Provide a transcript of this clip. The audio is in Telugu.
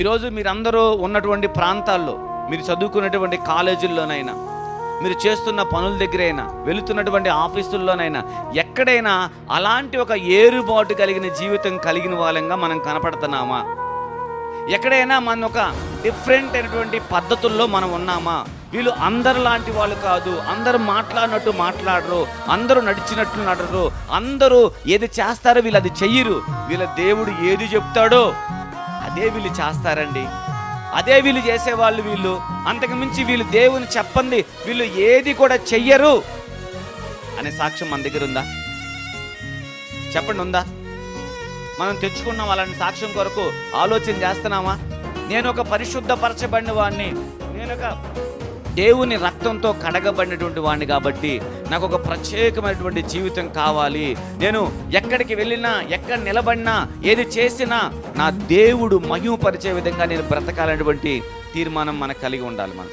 ఈరోజు మీరందరూ ఉన్నటువంటి ప్రాంతాల్లో మీరు చదువుకున్నటువంటి కాలేజీల్లోనైనా మీరు చేస్తున్న పనుల దగ్గరైనా వెళుతున్నటువంటి ఆఫీసుల్లోనైనా ఎక్కడైనా అలాంటి ఒక ఏరుబాటు కలిగిన జీవితం కలిగిన వాళ్ళంగా మనం కనపడుతున్నామా? ఎక్కడైనా మన ఒక డిఫరెంట్ అయినటువంటి పద్ధతుల్లో మనం ఉన్నామా? వీళ్ళు అందరు లాంటి వాళ్ళు కాదు అందరూ మాట్లాడినట్టు మాట్లాడరు అందరూ నడిచినట్లు నడరు అందరూ ఏది చేస్తారో వీళ్ళు అది చెయ్యరు. వీళ్ళ దేవుడు ఏది చెప్తాడో అదే వీళ్ళు చేస్తారండి. అదే వీళ్ళు చేసేవాళ్ళు వీళ్ళు. అంతకు మించి వీళ్ళు దేవుని చెప్పండి. వీళ్ళు ఏది కూడా చెయ్యరు. అనే సాక్ష్యం మన దగ్గర ఉందా? చెప్పండి ఉందా? మనం తెచ్చుకున్నాం అలాంటి సాక్ష్యం కొరకు ఆలోచన చేస్తున్నామా? నేను ఒక పరిశుద్ధపరచబడిన వాడిని నేను ఒక దేవుని రక్తంతో కడగబడినటువంటి వాడిని కాబట్టి నాకు ఒక ప్రత్యేకమైనటువంటి జీవితం కావాలి. నేను ఎక్కడికి వెళ్ళినా ఎక్కడ నిలబడినా ఏది చేసినా నా దేవుడు మహిమపరిచే విధంగా నేను బ్రతకాలనేటువంటి తీర్మానం మనకు కలిగి ఉండాలి మనం.